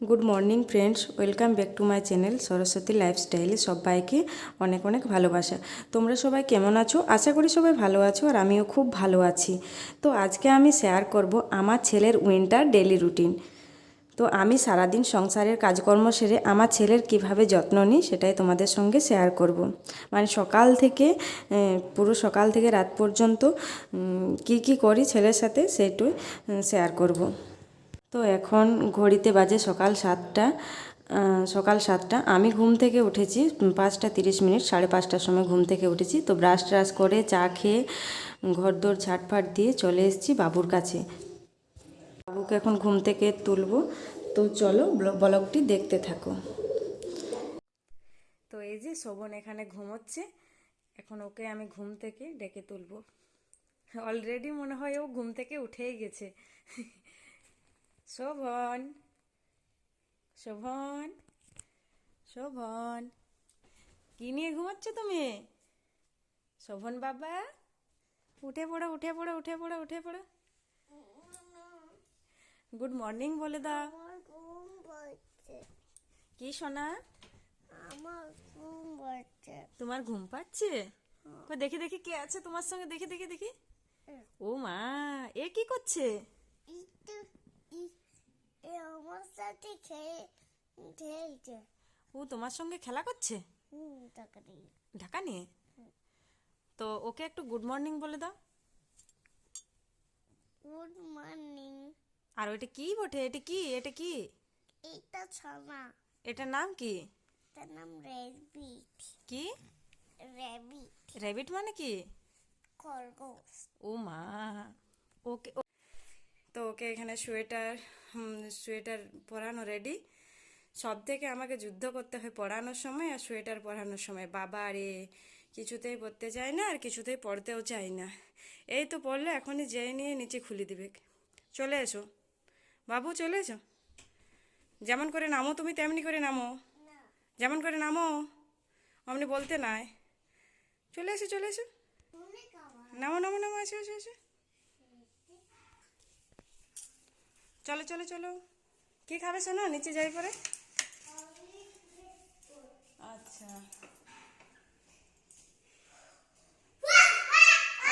Good morning friends welcome back to my channel Saraswati লাইফস্টাইলে সবাইকে অনেক অনেক ভালোবাসা। তোমরা সবাই কেমন আছো? আশা করি সবাই ভালো আছো আর আমিও খুব ভালো আছি। তো আজকে আমি শেয়ার করব আমার ছেলের উইন্টার ডেলি রুটিন তো আমি সারাদিন সংসারের কাজকর্ম সেরে আমার ছেলের কীভাবে যত্ন নিই সেটাই তোমাদের সঙ্গে শেয়ার করব। মানে সকাল থেকে পুরো সকাল থেকে রাত পর্যন্ত কি কি করি ছেলের সাথে সেটাই শেয়ার করব। তো এখন ঘড়িতে বাজে সকাল সাতটা সকাল সাতটা। আমি ঘুম থেকে উঠেছি পাঁচটা তিরিশ মিনিট, সাড়ে পাঁচটার সময় ঘুম থেকে উঠেছি। তো ব্রাশ ট্রাশ করে চা খেয়ে ঘর দোর ঝাটফাট দিয়ে চলে এসেছি বাবুর কাছে। বাবুকে এখন ঘুম থেকে তুলবো। তো চলো ব্ল- ব্লগটি দেখতে থাকো। তো এই যে শোভন এখানে ঘুমোচ্ছে, এখন ওকে আমি ঘুম থেকে ডেকে তুলবো। অলরেডি মনে হয় ও ঘুম থেকে উঠেই গেছে। শোভন শোভন শোভন। কি নিয়ে ঘুমাচ্ছ তুমি? শোভন বাবা উঠে পড়ো উঠে পড়ো উঠে পড়ো উঠে পড়ো। গুড মর্নিং বলে দাও। কি সোনা? আমার ঘুম পাচ্ছে। তোমার ঘুম পাচ্ছে? কই দেখি দেখি কে আছে তোমার সঙ্গে? দেখি দেখি দেখি। ও মা এ কি করছে একটু ই- এ আমার সাথে খেয়ে খেলছে ও তোমার সঙ্গে খেলা করছে? ঢাকা নিয়ে? তো ওকে একটু গুড মর্নিং বলে দাও। গুড মর্নিং আর ওইটা কি বটে? এটা কি? এটা কি? এটা ছানা। এটার নাম কি? তার নাম রেবিট কি? রেবিট র্যাবিট মানে কি? খরগোশ। ও মা। ওকে ও- তো ওকে এখানে সোয়েটার সোয়েটার পরানো রেডি সব থেকে আমাকে যুদ্ধ করতে হয় পড়ানোর সময় আর সোয়েটার পরানোর সময়। বাবা রে কিছুতেই পড়তে চায় না আর কিছুতেই পড়তেও চায় না। এই তো পড়লে এখনই যেয়ে নিয়ে নিচে খুলে দিবে। চলে এসো। বাবু চলে এসো। যেমন করে নামো তুমি তেমনি করে নামো। যেমন করে নামো। অমনি বলতে নাই। চলে এসো চলে এসো। নামো নামো নামো আসো আসো আসো চলো চলো চলো। কি খাবে শোনো, নিচে যাই পরে? আচ্ছা।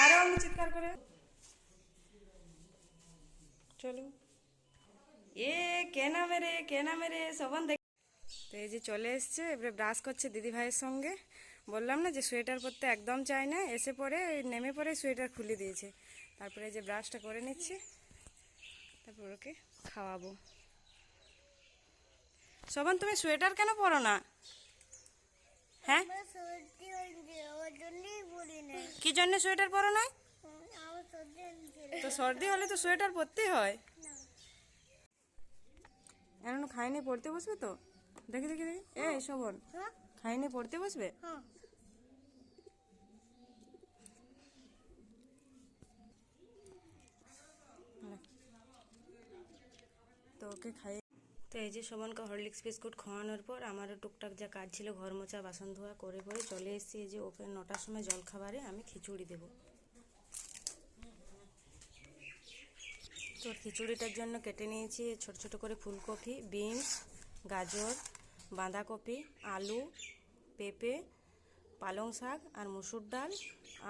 আরও আমি চিৎকার করে। চলো। এ, কে নামে রে, কে নামে রে? সবান দেখ তো এই যে চলে এসছে, এবারে ব্রাশ করছে দিদি ভাইয়ের সঙ্গে। বললাম না যে সোয়েটার পরতে একদম চাই না, এসে পরে, নেমে পরে সোয়েটার খুলে দিয়েছে। তারপরে এই যে ব্রাশটা করে নিচ্ছে। তারপর ওকে খাওয়াবো। শোভন তুমি সোয়েটার কেন পরো না? হ্যাঁ? কি জন্য সোয়েটার পরো না? তো সর্দি হলে তো সোয়েটার পরতেই হয়। এখন খাইনি পড়তে বসবে তো? দেখি দেখি দেখি। এই শোভন। হ্যাঁ? খাইনি পড়তে বসবে? তো ওকে খাইয়ে তো এই যে শোভনকে হরলিক্স বিস্কুট খাওয়ানোর পর আমারও টুকটাক যা কাজ ছিল ঘর মোছা, বাসন ধোয়া করে করে চলে এসেছি। এই যে ওকে নটার সময় জল খাবারে আমি খিচুড়ি দেব। তো খিচুড়িটার জন্য কেটে নিয়েছি ছোট ছোট করে ফুলকপি, বিনস, গাজর, বাঁধাকপি, আলু, পেঁপে, পালং শাক আর মুসুর ডাল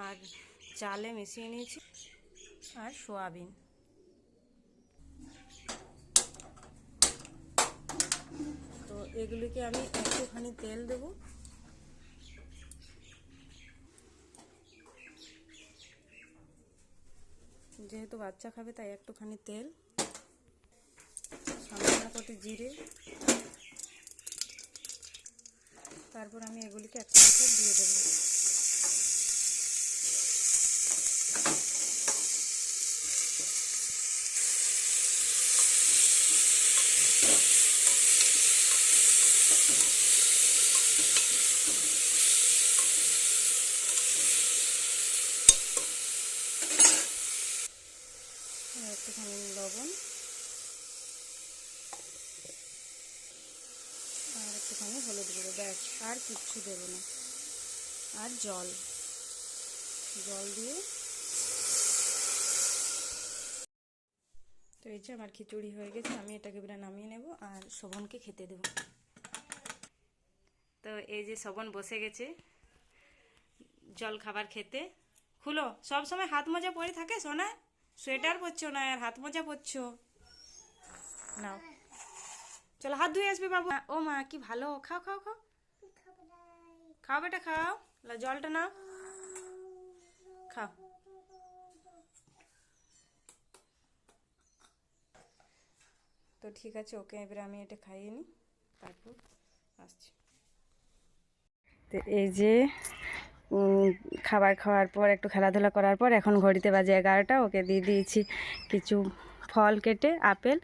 আর চালে মিশিয়ে নিয়েছি আর সোয়াবিন তো এগুলিকে আমি একটুখানি তেল দেব। যেহেতু বাচ্চা খাবে, তাই একটুখানি তেল, সামান্য কটি জিরে। তারপর আমি এগুলিকে একটু দিয়ে দেবো আর একটুখানি লবণ আর একটুখানি হলুদ গুঁড়ো, ব্যাস, আর কিচ্ছু দেবো না। আর জল। জল দিয়ে তো এই যে আমার খিচুড়ি হয়ে গেছে, আমি এটাকে এবারে নামিয়ে নেব আর শোভনকে খেতে দেব। তো এই যে শোভন বসে গেছে জল খাবার খেতে। খুলো, সব সময় হাত মোজা পরে থাকে সোনা। সোয়েটার পরছো না আর হাত মোজা পরছো? নাও। চলো হাত ধুয়ে আসবে বাবু। ও মা, কি ভালো। খাও খাও খাও। খাও বেটা, খাও। জলটা নাও। খাও। তো ঠিক আছে, ওকে এবারে আমি এটা খাইয়ে নিই তারপর আসছি। তো এই যে খাবার খাওয়ার পর, একটু খেলাধুলা করার পর, এখন ঘড়িতে বাজে এগারোটা, ওকে দিয়ে দিয়েছি কিছু ফল কেটে আপেল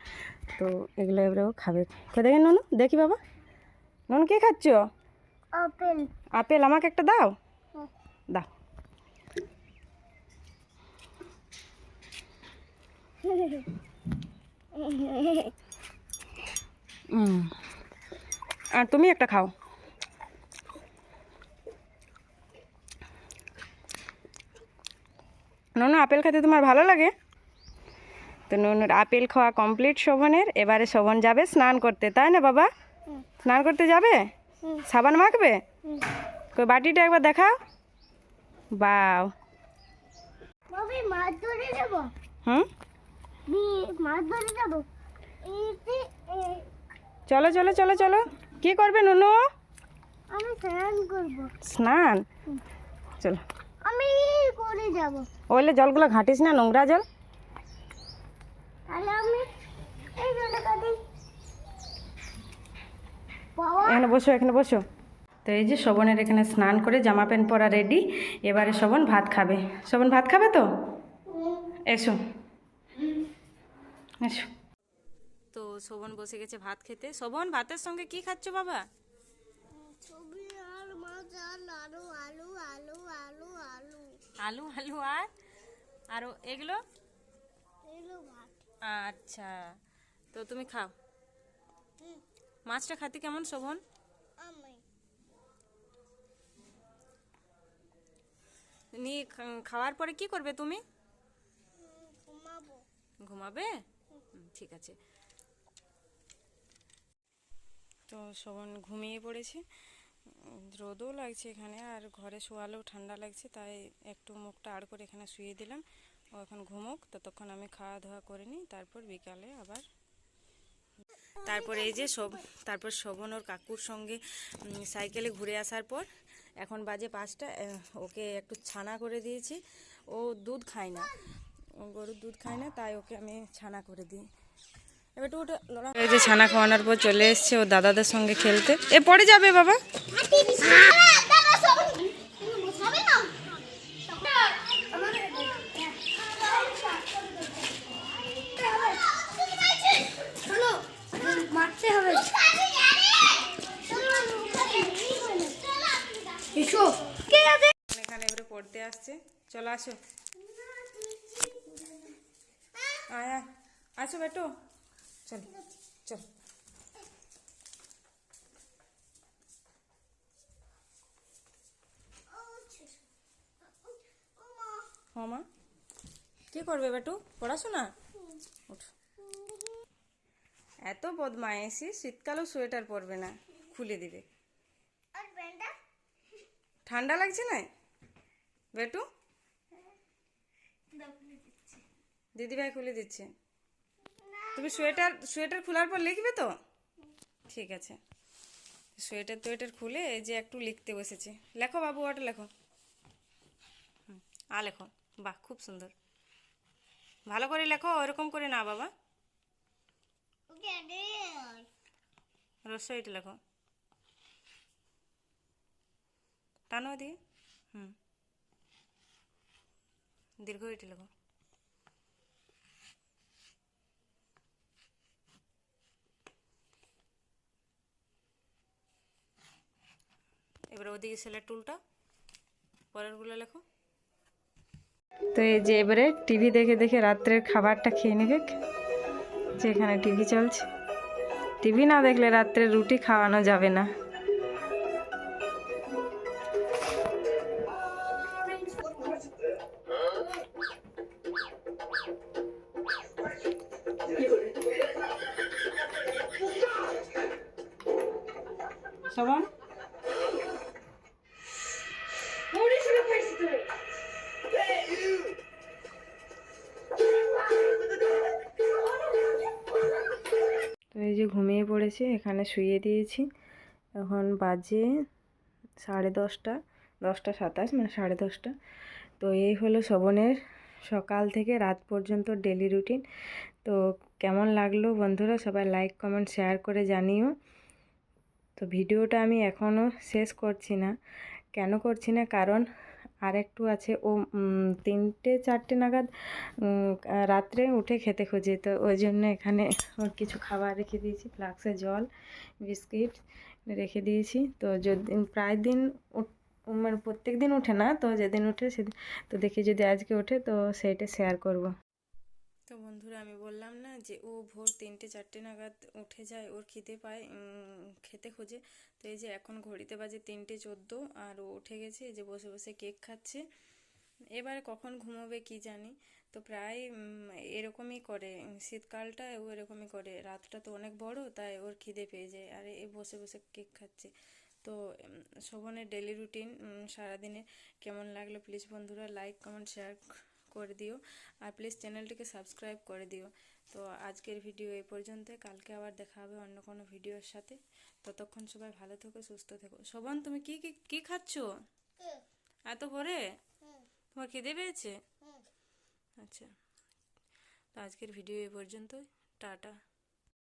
তো এগুলো এবারে ও খাবে। খেয়ে দেখে নুনু দেখি বাবা। নুনু কে খাচ্ছ? আপেল। আপেল আমাকে একটা দাও। দাও। আর তুমি একটা খাও। নুনু আপেল খেতে তোমার ভালো লাগে? তো নুনুর আপেল খাওয়া কমপ্লিট শোভনের। এবারে শোভন যাবে স্নান করতে তাই না বাবা? স্নান করতে যাবে? সাবান মাখবে? কই বাটিটা একবার দেখাও। বাও। ভাবি মাছ ধরে যাব? হুম? মাছ ধরে যাব? এইতে চলো চলো চলো চলো। কি করবে নুনু? আমি স্নান করব। স্নান? চলো। আমি করে যাব। ওইলে জলগুলো ঘাঁটিস না নোংরা জল তাহলে আমি এই জলে কাটি বাবা এখানে বসো এখানে বসো। তো এই যে শোভনের এখানে স্নান করে জামা প্যান্ট পরা রেডি এবারে শোভন ভাত খাবে। শোভন ভাত খাবে তো? এসো। এসো। তো শোভন বসে গেছে ভাত খেতে। শোভন ভাতের সঙ্গে কি খাচ্ছ বাবা? আর আলু আলু আলু আলু আলু। আলু আলু আর? আরও এগুলো? আচ্ছা। তো তুমি খাও। মাছটা খাতে কেমন, শোভন? নিয়ে খাওয়ার পরে কি করবে তুমি? ঘুমাবো? ঠিক আছে। তো শোভন ঘুমিয়ে পড়েছে। রোদও লাগছে এখানে, আর ঘরে শোয়ালেও ঠান্ডা লাগছে, তাই একটু মুখটা আড় করে এখানে শুয়ে দিলাম। ও এখন ঘুমুক ততক্ষণ আমি খাওয়া দাওয়া করে নিই তারপর বিকালে আবার তারপর এই যে সব তারপর শোভন ওর কাকুর সঙ্গে সাইকেলে ঘুরে আসার পর এখন বাজে পাঁচটা ওকে একটু ছানা করে দিয়েছি ও দুধ খায় না ও গরুর দুধ খায় না তাই ওকে আমি ছানা করে দিই। এবার একটু ওটা লড়া। এই যে ছানা খাওয়ানোর পর চলে এসছে ও দাদাদের সঙ্গে খেলতে। এ পড়ে যাবে বাবা মারতে হবে এসো কে আছে এখানে এবারে পড়তে আসছে চলো আসো। আয় আয়। আসো বেটো। চল চল। মা। কি করবে বেটু? পড়াশোনা? উঠ। এত বদমায়েশি শীতকালেও সোয়েটার পরবে না খুলে দিবে। ঠান্ডা লাগছে না বেটু? দিদিভাই খুলে দিচ্ছে। তুমি সোয়েটার সোয়েটার খোলার পর লিখবে তো? ঠিক আছে। সোয়েটার টোয়েটার খুলে এই যে একটু লিখতে বসেছে। লেখো বাবু, ওটা লেখো। আ লেখো। বাহ, খুব সুন্দর। ভালো করে লেখো, ওরকম করে না বাবা। রসইটা লেখো। টানো দিয়ে। হুম। দীর্ঘ এটি লেখো। এবার ওদিকে সেলার টুলটা পরেরগুলো লেখো। তো এই যে এবারে টিভি দেখে দেখে রাত্রের খাবারটা খেয়ে নেবে যেখানে টিভি চলছে। টিভি না দেখলে রাত্রে রুটি খাওয়ানো যাবে না। সবাই পড়েছে এখানে শুয়ে দিয়েছি। এখন বাজে সাড়ে দশটা দশটা সাতাশ মানে সাড়ে দশটা। তো এই হলো শবনের সকাল থেকে রাত পর্যন্ত ডেলি রুটিন তো কেমন লাগল বন্ধুরা সবাই লাইক কমেন্ট শেয়ার করে জানিও। তো ভিডিওটা আমি এখনও শেষ করছি না। কেন করছি না? কারণ আর একটু আছে। ও তিনটে, চারটে নাগাদ রাত্রে উঠে খেতে খুঁজে। তো ওই জন্য এখানে ওর কিছু খাবার রেখে দিয়েছি। ফ্লাক্সে জল, বিস্কিট রেখে দিয়েছি। তো যদি প্রায় দিন মানে প্রত্যেক দিন ওঠে না, তো যেদিন ওঠে সেদিন, তো দেখি যদি আজকে ওঠে তো সেইটা শেয়ার করব। তো বন্ধুরা আমি বললাম না যে ও ভোর তিনটে, চারটে নাগাদ উঠে যায়, ওর খিদে পায় খেতে খোঁজে। তো এই যে এখন ঘড়িতে বাজে তিনটে চোদ্দ আর ও উঠে গেছে, এই যে বসে বসে কেক খাচ্ছে। এবারে কখন ঘুমোবে কি জানি? তো প্রায় এরকমই করে। শীতকালটা ও এরকমই করে। রাতটা তো অনেক বড়, তাই ওর খিদে পেয়ে যায়। আর এ বসে বসে কেক খাচ্ছে। তো শোভনের ডেলি রুটিন সারাদিনে কেমন লাগল? প্লিজ বন্ধুরা লাইক কমেন্ট শেয়ার করে দিও। আর প্লিজ চ্যানেলটিকে সাবস্ক্রাইব করে দিও। তো আজকের ভিডিও এই পর্যন্ত। কালকে আবার দেখা হবে অন্য কোনো ভিডিওর সাথে। ততক্ষণ সবাই ভালো থেকো সুস্থ থেকো। শোভন তুমি কি কি কি খাচ্ছ? এত পরে তোমার খিদে পেয়েছে? আচ্ছা। তো আজকের ভিডিও এই পর্যন্তই। টাটা।